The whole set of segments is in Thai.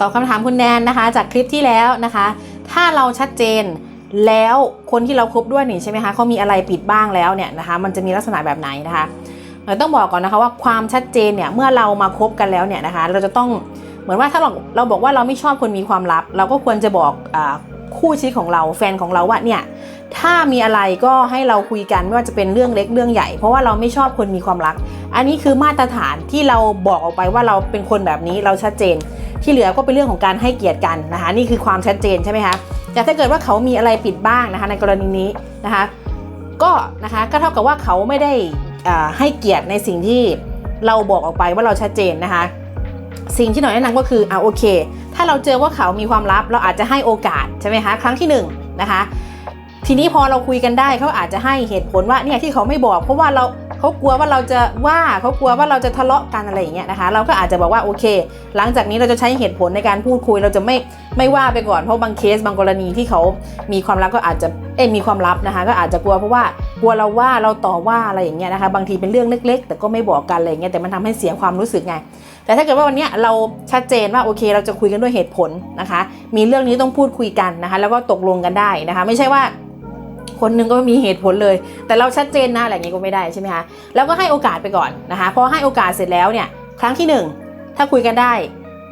ตอบคำถามคุณแนนนะคะ จากคลิปที่แล้วนะคะ ถ้าเราชัดเจนแล้วคนที่เราคบด้วยนี่ใช่ไหมคะเขามีอะไรปิดบ้างแล้วเนี่ยนะคะ มันจะมีลักษณะแบบไหนนะคะเราต้องบอกก่อนนะคะว่าความชัดเจนเนี่ยเมื่อเรามาคบกันแล้วเนี่ยนะคะ เราจะต้องเหมือนว่าถ้าเราเราบอกว่าเราไม่ชอบคนมีความลับ เราก็ควรจะบอกอคู่ชีวิตของเราแฟนของเราว่าเนี่ยถ้ามีอะไรก็ให้เราคุยกันไม่ว่าจะเป็นเรื่องเล็กเรื่องใหญ่ เพราะว่าเราไม่ชอบคนมีความรัก อันนี้คือมาตรฐานที่เราบอกออกไปว่าเราเป็นคนแบบนี้เราชัดเจน ที่เหลือก็เป็นเรื่องของการให้เกียรติกันนะคะ นี่คือความชัดเจนใช่ไหมคะแต่ถ้าเกิดว่าเขามีอะไรปิดบ้างนะคะในกรณีนี้นะคะ ก็นะคะก็เท่ากับว่าเขาไม่ได้อ่าให้เกียรติในสิ่งที่เราบอกออกไปว่าเราชัดเจนนะคะ สิ่งที่หน่อยแนะนำก็คืออ่าโอเค ถ้าเราเจอว่าเขามีความลับเราอาจจะให้โอกาสใช่ไหมคะครั้งที่หนึ่งนะคะทีนี้พอเราคุยกันได้เขาอาจจะให้เหตุผลว่าเนี่ยที่เขาไม่บอก เพราะว่าเรา เขากลัวว่าเราจะว่าเขากลัวว่าเราจะทะเลาะกันอะไรอย่างเงี้ยนะคะ เราก็อาจจะบอกว่าโอเค หลังจากนี้เราจะใช้เหตุผลในการพูดคุย เราจะไม่ไม่ว่าไปก่อนเพราะบางเคสบางกรณีที่เขามีความลับก็อาจจะเอ้มีความลับนะคะ ก็อาจจะกลัวเพราะว่ากลัวเราว่าเราต่อว่าอะไรอย่างเงี้ยนะคะ บางทีเป็นเรื่องเล็ก ๆ แต่ก็ไม่บอกกันอะไรอย่างเงี้ยแต่มันทำให้เสียความรู้สึกไงแต่ถ้าเกิดว่าวันเนี้ยเราชัดเจนว่าโอเค เราจะคุยกันด้วยเหตุผลนะคะ มีเรื่องนี้ต้องพูดคุยกันนะคะ แล้วก็ตกลงกันได้นะคะ ไม่ใช่ว่า คนหนึงก็ไม่มีเหตุผลเลย แต่เราชัดเจนนะอะไรอย่างนี้ก็ไม่ได้ใช่ไหมคะแล้วก็ให้โอกาสไปก่อนนะคะพอให้โอกาสเสร็จแล้วเนี่ยครั้งที่หนึ่งถ้าคุยกันได้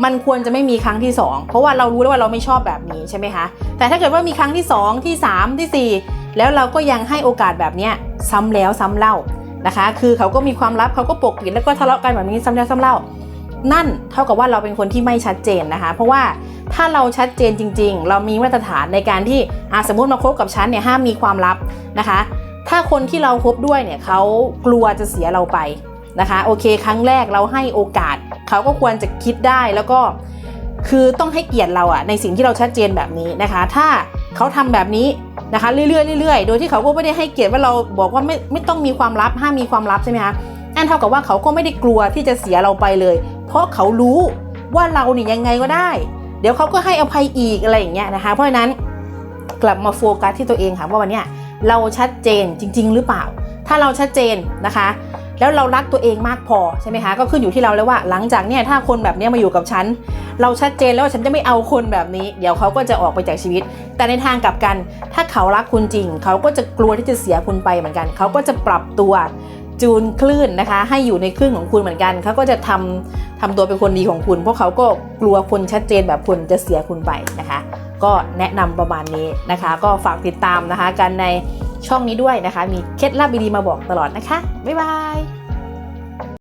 มันควรจะไม่มีครั้งที่สองเพราะว่าเรารู้แล้วว่าเราไม่ชอบแบบนี้ใช่ไหมคะแต่ถ้าเกิดว่ามีครั้งที่สองที่สามที่สี่แล้วเราก็ยังให้โอกาสแบบเนี้ยซ้ำแล้วซ้ำเล่านะคะ คือเขาก็มีความลับเขาก็ปกปิดแล้วก็ทะเลาะกันแบบนี้ซ้ำแล้วซ้ำเล่า นั่นเท่ากับว่าเราเป็นคนที่ไม่ชัดเจนนะคะ เพราะว่า ถ้าเราชัดเจนจริง ๆ เรามีมาตรฐานในการที่อะสมมติมาคบกับฉันเนี่ยห้ามมีความลับนะคะ ถ้าคนที่เราคบด้วยเนี่ยเขากลัวจะเสียเราไปนะคะโอเคครั้งแรกเราให้โอกาสเขาก็ควรจะคิดได้แล้วก็คือต้องให้เกียรติเราอะในสิ่งที่เราชัดเจนแบบนี้นะคะ ถ้าเขาทำแบบนี้นะคะเรื่อยๆเรื่อยๆ โดยที่เขาก็ไม่ได้ให้เกียรติว่าเราบอกว่าไม่ไม่ต้องมีความลับห้ามมีความลับใช่ไหมคะนั่นเท่ากับว่าเขาก็ไม่ได้กลัวที่จะเสียเราไปเลย เพราะเขารู้ว่าเราเนี่ยยังไงก็ได้ ดี๋ยวเขาก็ให้อภัยอีกอะไรอย่างเงี้ยนะคะ เพราะฉะนั้นกลับมาโฟกัสที่ตัวเองค่ะว่าวันเนี้ยเราชัดเจนจริง ๆ หรือเปล่า ถ้าเราชัดเจนนะคะ แล้วเรารักตัวเองมากพอใช่ไหมคะก็ขึ้นอยู่ที่เราแล้วว่า หลังจากเนี่ยถ้าคนแบบเนี้ยมาอยู่กับฉัน เราชัดเจนแล้วว่าฉันจะไม่เอาคนแบบนี้ เดี๋ยวเขาก็จะออกไปจากชีวิต แต่ในทางกลับกัน ถ้าเขารักคุณจริง เขาก็จะกลัวที่จะเสียคุณไปเหมือนกัน เขาก็จะปรับตัว จูนคลื่นนะคะ ให้อยู่ในคลื่นของคุณเหมือนกันเขาก็จะทำทำตัวเป็นคนดีของคุณ เพราะเขาก็กลัวคนชัดเจนแบบคุณจะเสียคุณไปนะคะ ก็แนะนำประมาณนี้นะคะ ก็ฝากติดตามนะคะ กันในช่องนี้ด้วยนะคะ มีเคล็ดลับดีๆมาบอกตลอดนะคะบ๊ายบาย